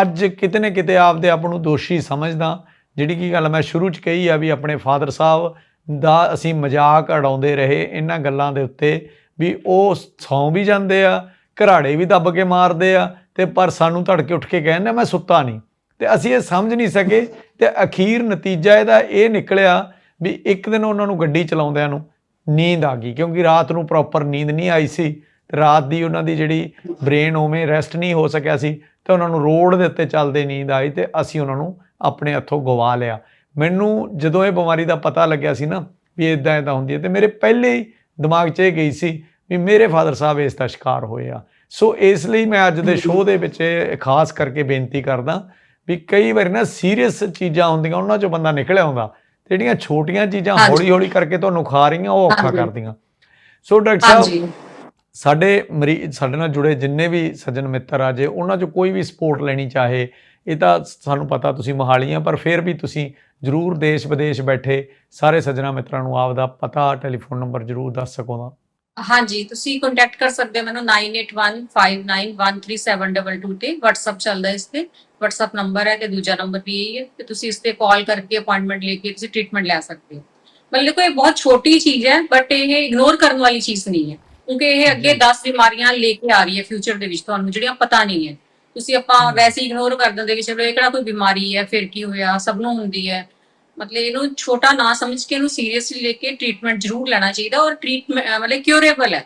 ਅੱਜ ਕਿਤੇ ਨਾ ਕਿਤੇ ਆਪਦੇ ਆਪ ਨੂੰ ਦੋਸ਼ੀ ਸਮਝਦਾ। ਜਿਹੜੀ ਕੀ ਗੱਲ ਮੈਂ ਸ਼ੁਰੂ ਚ ਕਹੀ ਆ ਵੀ ਆਪਣੇ ਫਾਦਰ ਸਾਹਿਬ ਦਾ ਅਸੀਂ ਮਜ਼ਾਕ ਉਡਾਉਂਦੇ ਰਹੇ ਇਹਨਾਂ ਗੱਲਾਂ ਦੇ ਉੱਤੇ ਵੀ ਉਹ ਸੌਂ ਵੀ ਜਾਂਦੇ ਆ ਘਰਾੜੇ ਵੀ ਦੱਬ ਕੇ ਮਾਰਦੇ ਆ ਤੇ ਪਰ ਸਾਨੂੰ ਧੜਕੇ ਉੱਠ ਕੇ ਕਹਿੰਦੇ ਮੈਂ ਸੁੱਤਾ ਨਹੀਂ। ਤੇ ਅਸੀਂ ਇਹ ਸਮਝ ਨਹੀਂ ਸਕੇ ਤੇ ਅਖੀਰ ਨਤੀਜਾ ਇਹਦਾ ਇਹ ਨਿਕਲਿਆ ਵੀ ਇੱਕ ਦਿਨ ਉਹਨਾਂ ਨੂੰ ਗੱਡੀ ਚਲਾਉਂਦਿਆਂ ਨੂੰ ਨੀਂਦ ਆ ਗਈ, ਕਿਉਂਕਿ ਰਾਤ ਨੂੰ ਪ੍ਰੋਪਰ ਨੀਂਦ ਨਹੀਂ ਆਈ ਸੀ। ਤੇ ਰਾਤ ਦੀ ਉਹਨਾਂ ਦੀ ਜਿਹੜੀ ਬ੍ਰੇਨ ਉਵੇਂ ਰੈਸਟ ਨਹੀਂ ਹੋ ਸਕਿਆ ਸੀ, ਤੇ ਉਹਨਾਂ ਨੂੰ ਰੋਡ ਦੇ ਉੱਤੇ ਚੱਲਦੇ ਨੀਂਦ ਆਈ ਤੇ ਅਸੀਂ ਉਹਨਾਂ ਨੂੰ ਆਪਣੇ ਹੱਥੋਂ ਗਵਾ ਲਿਆ। ਮੈਨੂੰ ਜਦੋਂ ਇਹ ਬਿਮਾਰੀ ਦਾ ਪਤਾ ਲੱਗਿਆ ਸੀ ਨਾ ਵੀ ਇਦਾਂ ਇਦਾਂ ਹੁੰਦੀ ਹੈ, ਤੇ ਮੇਰੇ ਪਹਿਲੇ ਹੀ ਦਿਮਾਗ 'ਚ ਇਹ ਗਈ ਸੀ ਵੀ ਮੇਰੇ ਫਾਦਰ ਸਾਹਿਬ ਇਸ ਦਾ ਸ਼ਿਕਾਰ ਹੋਏ ਆ। ਸੋ ਇਸ ਲਈ ਮੈਂ ਅੱਜ ਦੇ ਸ਼ੋਅ ਦੇ ਵਿੱਚ ਖਾਸ ਕਰਕੇ ਬੇਨਤੀ ਕਰਦਾ ਵੀ ਕਈ ਵਾਰੀ ਨਾ ਸੀਰੀਅਸ ਚੀਜ਼ਾਂ ਹੁੰਦੀਆਂ, ਉਹਨਾਂ 'ਚੋਂ ਬੰਦਾ ਨਿਕਲਿਆ ਹੁੰਦਾ ਜਿਹੜੀਆਂ ਛੋਟੀਆਂ ਚੀਜ਼ਾਂ। ਹੌਲੀ ਹੌਲੀ ਕਰਕੇ ਤੁਹਾਨੂੰ ਖਾ ਰਹੀਆਂ ਉਹ ਔਖਾ। ਕਰਦੀਆਂ ਸੋ ਡਾਕਟਰ ਸਾਹਿਬ ਸਾਡੇ ਮਰੀਜ਼ ਸਾਡੇ ਨਾਲ ਜੁੜੇ ਜਿੰਨੇ ਵੀ ਸੱਜਣ ਮਿੱਤਰ ਆ ਜੇ ਉਹਨਾਂ 'ਚੋਂ ਕੋਈ ਵੀ ਸਪੋਰਟ ਲੈਣੀ ਚਾਹੇ ਇਹ ਤਾਂ ਸਾਨੂੰ ਪਤਾ ਤੁਸੀਂ ਮੋਹਾਲੀ ਆ ਪਰ ਫਿਰ ਵੀ ਤੁਸੀਂ ਜਰੂਰ ਦੇਸ਼ ਵਿਦੇਸ਼ ਬੈਠੇ ਸਾਰੇ ਸੱਜਣਾ ਮਿੱਤਰਾਂ ਨੂੰ ਆਪਦਾ ਪਤਾ ਟੈਲੀਫੋਨ ਨੰਬਰ ਜਰੂਰ ਦੱਸ ਸਕੋ ਤਾਂ ਹਾਂਜੀ ਤੁਸੀਂ ਕੰਟੈਕਟ ਕਰ ਸਕਦੇ ਹੋ ਮੈਨੂੰ 9815913722 ਤੇ WhatsApp ਚੱਲਦਾ ਇਸ ਤੇ WhatsApp ਨੰਬਰ ਹੈ ਤੇ ਦੂਜਾ ਨੰਬਰ ਵੀ ਇਹੀ ਹੈ ਤੇ ਤੁਸੀਂ ਇਸ ਤੇ ਕਾਲ ਕਰਕੇ ਅਪਾਇੰਟਮੈਂਟ ਲੈ ਕੇ ਤੁਸੀਂ ਟ੍ਰੀਟਮੈਂਟ ਲੈ ਸਕਦੇ ਹੋ। ਮਤਲਬ ਇਹ ਬਹੁਤ ਛੋਟੀ ਚੀਜ਼ ਹੈ ਬਟ ਇਹ ਇਗਨੋਰ ਕਰਨ ਵਾਲੀ ਚੀਜ਼ ਨਹੀਂ ਹੈ। ਕਿਉਂਕਿ ਇਹ ਅੱਗੇ ਜੀ। 10 ਬਿਮਾਰੀਆਂ ਲੈ ਕੇ ਆ ਰਹੀ ਹੈ ਫਿਊਚਰ ਦੇ ਵਿੱਚ ਤੁਹਾਨੂੰ ਜਿਹੜੀਆਂ ਪਤਾ ਨਹੀਂ ਹੈ। ਤੁਸੀਂ ਆਪਾਂ। ਵੈਸੇ ਇਗਨੋਰ ਕਰ ਦਿੰਦੇ ਕਿ ਚਲੋ ਇਹ ਕਿਹੜਾ ਕੋਈ ਬਿਮਾਰੀ ਹੈ ਫਿਰ ਕੀ ਹੋਇਆ ਸਭ ਨੂੰ ਹੁੰਦੀ ਹੈ। ਮਤਲਬ ਇਹਨੂੰ ਛੋਟਾ ਨਾ ਸਮਝ ਕੇ ਇਹਨੂੰ ਸੀਰੀਅਸਲੀ ਲੈ ਕੇ ਟ੍ਰੀਟਮੈਂਟ ਜ਼ਰੂਰ ਲੈਣਾ ਚਾਹੀਦਾ ਔਰ ਟ੍ਰੀਟਮੈਂਟ ਮਤਲਬ ਕਿਉਰੇਬਲ ਹੈ।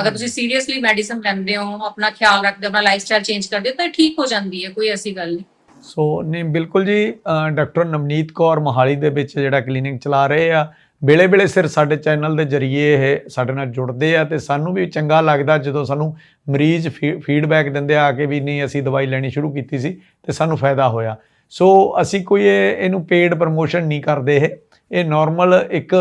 ਅਗਰ ਤੁਸੀਂ ਸੀਰੀਅਸਲੀ ਮੈਡੀਸਨ ਲੈਂਦੇ ਹੋ, ਆਪਣਾ ਖਿਆਲ ਰੱਖਦੇ ਹੋ, ਆਪਣਾ ਲਾਈਫਸਟਾਈਲ ਚੇਂਜ ਕਰਦੇ ਹੋ, ਤਾਂ ਠੀਕ ਹੋ ਜਾਂਦੀ ਹੈ, ਕੋਈ ਐਸੀ ਗੱਲ ਨਹੀਂ। ਸੋ ਨਹੀਂ, ਬਿਲਕੁਲ ਜੀ ਡਾਕਟਰ ਨਵਨੀਤ ਕੌਰ ਮੋਹਾਲੀ ਦੇ ਵਿੱਚ ਜਿਹੜਾ ਕਲੀਨਿਕ ਚਲਾ ਰਹੇ ਆ, ਵੇਲੇ-ਵੇਲੇ ਸਿਰ ਸਾਡੇ ਚੈਨਲ ਦੇ ਜ਼ਰੀਏ ਇਹ ਸਾਡੇ ਨਾਲ ਜੁੜਦੇ ਆ ਤੇ ਸਾਨੂੰ ਵੀ ਚੰਗਾ ਲੱਗਦਾ ਜਦੋਂ ਸਾਨੂੰ ਮਰੀਜ਼ ਫੀਡਬੈਕ ਦਿੰਦੇ ਆ ਕਿ ਵੀ ਨਹੀਂ, ਅਸੀਂ ਦਵਾਈ ਲੈਣੀ ਸ਼ੁਰੂ ਕੀਤੀ ਸੀ ਤੇ ਸਾਨੂੰ ਫਾਇਦਾ ਹੋਇਆ। ਸੋ ਅਸੀਂ ਕੋਈ ਇਹ, ਇਹਨੂੰ ਪੇਡ ਪ੍ਰਮੋਸ਼ਨ ਨਹੀਂ ਕਰਦੇ ਇਹ। ਇਹ ਨਾਰਮਲ ਇੱਕ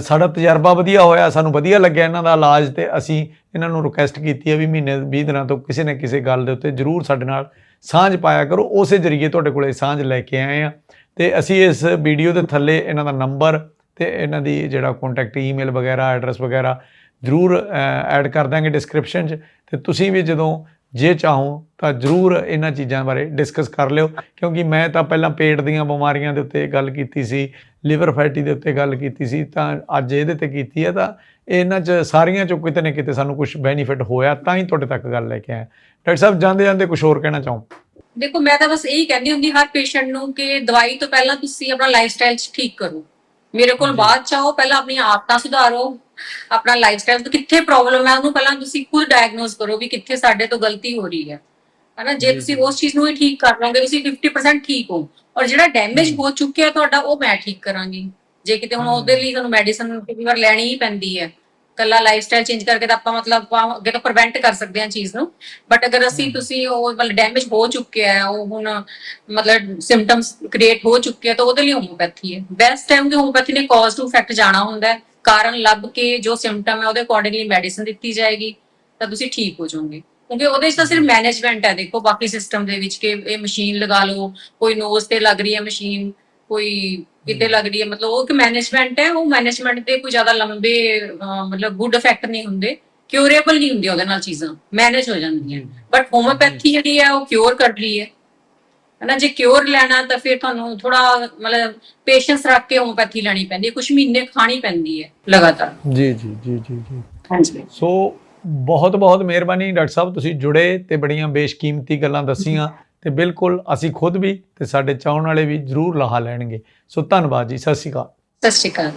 ਸਾਡਾ ਤਜਰਬਾ ਵਧੀਆ ਹੋਇਆ, ਸਾਨੂੰ ਵਧੀਆ ਲੱਗਿਆ ਇਹਨਾਂ ਦਾ ਇਲਾਜ ਤੇ ਅਸੀਂ ਇਹਨਾਂ ਨੂੰ ਰਿਕੁਐਸਟ ਕੀਤੀ ਹੈ ਵੀ ਮਹੀਨੇ 20 ਦਿਨਾਂ ਤੋਂ ਕਿਸੇ ਨਾ ਕਿਸੇ ਗੱਲ ਦੇ ਉੱਤੇ ਜਰੂਰ ਸਾਡੇ ਨਾਲ ਸਾਂਝ ਪਾਇਆ ਕਰੋ। ਉਸੇ ਜਰੀਏ ਤੁਹਾਡੇ ਕੋਲੇ ਸਾਂਝ ਲੈ ਕੇ ਆਏ ਆ ਤੇ ਅਸੀਂ ਇਸ ਵੀਡੀਓ ਦੇ ਥੱਲੇ ਇਹਨਾਂ ਦਾ ਨੰਬਰ ਤੇ ਇਹਨਾਂ ਦੀ ਜਿਹੜਾ ਕੰਟੈਕਟ ਈਮੇਲ ਵਗੈਰਾ ਐਡਰੈਸ ਵਗੈਰਾ ਜਰੂਰ ਐਡ ਕਰ ਦਾਂਗੇ ਡਿਸਕ੍ਰਿਪਸ਼ਨ 'ਚ। ਤੇ ਤੁਸੀਂ ਵੀ ਜਦੋਂ ਜੇ ਚਾਹੋ ਤਾਂ ਜਰੂਰ ਇਹਨਾਂ ਚੀਜ਼ਾਂ ਬਾਰੇ ਡਿਸਕਸ ਕਰ ਲਿਓ ਕਿਉਂਕਿ ਮੈਂ ਤਾਂ ਪਹਿਲਾਂ ਪੇਟ ਦੀਆਂ ਬਿਮਾਰੀਆਂ ਦੇ ਉੱਤੇ ਗੱਲ ਕੀਤੀ ਸੀ ਲਿਵਰ ਫੈਟੀ ਦੇ ਉੱਤੇ ਗੱਲ ਕੀਤੀ ਸੀ ਤਾਂ ਅੱਜ ਇਹਦੇ ਤੇ ਕੀਤੀ ਹੈ ਤਾਂ ਇਹਨਾਂ 'ਚ ਸਾਰੀਆਂ 'ਚੋਂ ਕਿਤੇ ਨਾ ਕਿਤੇ ਸਾਨੂੰ ਕੁਝ ਬੈਨੀਫਿਟ ਹੋਇਆ ਤਾਂ ਹੀ ਤੁਹਾਡੇ ਤੱਕ ਗੱਲ ਲੈ ਕੇ ਆਇਆ। ਡਾਕਟਰ ਸਾਹਿਬ ਜਾਂਦੇ ਜਾਂਦੇ ਕੁਝ ਹੋਰ ਕਹਿਣਾ ਚਾਹੋ? ਦੇਖੋ ਮੈਂ ਤਾਂ ਬਸ ਇਹੀ ਕਹਿੰਦੀ ਹੁੰਦੀ ਹਰ ਪੇਸ਼ੈਂਟ ਨੂੰ ਕਿ ਦਵਾਈ ਤੋਂ ਪਹਿਲਾਂ ਤੁਸੀਂ ਆਪਣਾ ਲਾਈਫ ਸਟਾਈਲ ਠੀਕ ਕਰੋ। ਮੇਰੇ ਕੋਲ। ਬਾਅਦ ਚ ਆਓ ਪਹਿਲਾਂ ਆਪਣੀ ਆਦਤਾਂ ਸੁਧਾਰੋ ਆਪਣਾ ਲਾਈਫ ਸਟਾਈਲ ਤੋਂ ਕਿੱਥੇ ਪ੍ਰੋਬਲਮ ਹੈ ਉਹਨੂੰ ਪਹਿਲਾਂ ਤੁਸੀਂ ਖੁਦ ਡਾਇਗਨੋਸ ਕਰੋ ਵੀ ਕਿੱਥੇ ਸਾਡੇ ਤੋਂ ਗਲਤੀ ਹੋ ਰਹੀ ਹੈ ਹਨਾ ਜੇ ਤੁਸੀਂ। ਉਸ ਚੀਜ਼ ਨੂੰ ਹੀ ਠੀਕ ਕਰ ਲਓਗੇ ਤੁਸੀਂ 50% ਠੀਕ ਹੋ ਔਰ ਜਿਹੜਾ ਡੈਮੇਜ। ਹੋ ਚੁੱਕਿਆ ਤੁਹਾਡਾ ਉਹ ਮੈਂ ਠੀਕ ਕਰਾਂਗੀ ਜੇ ਕਿਤੇ ਹੁਣ। ਉਹਦੇ ਲਈ ਤੁਹਾਨੂੰ ਮੈਡੀਸਨ ਕਈ ਵਾਰ ਲੈਣੀ ਹੀ ਪੈਂਦੀ ਹੈ ਕੱਲਾ ਲਾਈਫ ਸਟਾਈਲ ਚੇਂਜ ਕਰਕੇ ਤਾਂ ਆਪਾਂ ਮਤਲਬ ਅੱਗੇ ਤੋਂ ਪ੍ਰੀਵੈਂਟ ਕਰ ਸਕਦੇ ਹਾਂ ਚੀਜ਼ ਨੂੰ ਬਟ ਅਗਰ ਅਸੀਂ। ਤੁਸੀਂ ਉਹ ਮਤਲਬ ਡੈਮੇਜ ਹੋ ਚੁੱਕਿਆ ਹੈ ਉਹ ਹੁਣ ਮਤਲਬ ਸਿੰਪਟਮਸ ਕ੍ਰੀਏਟ ਹੋ ਚੁੱਕੇ ਆ ਤਾਂ ਉਹਦੇ ਲਈ ਹੋਮੋਪੈਥੀ ਹੈ ਬੈਸਟ ਟਾਈਮ ਕਿ ਹੋਮੋਪੈਥੀ ਨੇ ਕਾਜ਼ ਟੂ ਇਫੈਕਟ ਜਾਣਾ ਹੁੰਦਾ ਹੈ ਕਾਰਨ ਲੱਭ ਕੇ ਜੋ ਸਿੰਪਟਮ ਹੈ ਉਹਦੇ ਅਕੋਰਡਿੰਗਲੀ ਮੈਡੀਸਿਨ ਦਿੱਤੀ ਜਾਏਗੀ ਤਾਂ ਤੁਸੀਂ ਠੀਕ ਹੋ ਜਾਓਗੇ। ਕਿਉਂਕਿ ਉਹਦੇ 'ਚ ਤਾਂ ਸਿਰਫ ਮੈਨੇਜਮੈਂਟ ਹੈ ਦੇਖੋ ਬਾਕੀ ਸਿਸਟਮ ਦੇ ਵਿੱਚ ਕਿ ਇਹ ਮਸ਼ੀਨ ਲਗਾ ਲਓ ਕੋਈ ਨੋਜ਼ ਤੇ ਲੱਗ ਰਹੀ ਹੈ ਮਸ਼ੀਨ ਕੋਈ ਕਿਤੇ। ਲੱਗ ਰਹੀ ਹੈ ਮਤਲਬ ਉਹ ਇੱਕ ਮੈਨੇਜਮੈਂਟ ਹੈ ਉਹ ਮੈਨੇਜਮੈਂਟ ਦੇ ਕੋਈ ਜ਼ਿਆਦਾ ਲੰਬੇ ਮਤਲਬ ਗੁੱਡ ਇਫੈਕਟ ਨਹੀਂ ਹੁੰਦੇ ਕਿਉਰੇਬਲ ਨਹੀਂ ਹੁੰਦੀ ਉਹਦੇ ਨਾਲ ਚੀਜ਼ਾਂ ਮੈਨੇਜ ਹੋ ਜਾਂਦੀਆਂ। ਬਟ ਹੋਮੋਪੈਥੀ ਜਿਹੜੀ ਹੈ ਉਹ ਕਿਉਰ ਕਰ ਰਹੀ ਹੈ। ਹਨਾ ਜੇ ਕਿਉਰ ਲੈਣਾ ਤਾਂ ਫਿਰ ਤੁਹਾਨੂੰ ਥੋੜਾ ਮਤਲਬ ਪੇਸ਼ੈਂਸ ਰੱਖ ਕੇ ਹੋਮੋਪੈਥੀ ਲੈਣੀ ਪੈਂਦੀ ਹੈ ਕੁਝ ਮਹੀਨੇ ਖਾਣੀ ਪੈਂਦੀ ਹੈ ਲਗਾਤਾਰ। ਜੀ ਜੀ ਜੀ ਜੀ ਜੀ। ਹਾਂਜੀ। ਸੋ ਬਹੁਤ ਬਹੁਤ ਮਿਹਰਬਾਨੀ ਡਾਕਟਰ ਸਾਹਿਬ ਤੁਸੀਂ ਜੁੜੇ ਤੇ ਬੜੀਆਂ ਬੇਸ਼ਕੀਮਤੀ ਗੱਲਾਂ ਦੱਸੀਆਂ ਤੇ ਬਿਲਕੁਲ ਅਸੀਂ ਖੁਦ ਵੀ ਤੇ ਸਾਡੇ ਚਾਹਣ ਵਾਲੇ ਵੀ ਜਰੂਰ ਲਾਹਾ ਲੈਣਗੇ। ਸੋ ਧੰਨਵਾਦ ਜੀ ਸਤਿ ਸ਼੍ਰੀ ਅਕਾਲ। ਸਤਿ ਸ਼੍ਰੀ ਅਕਾਲ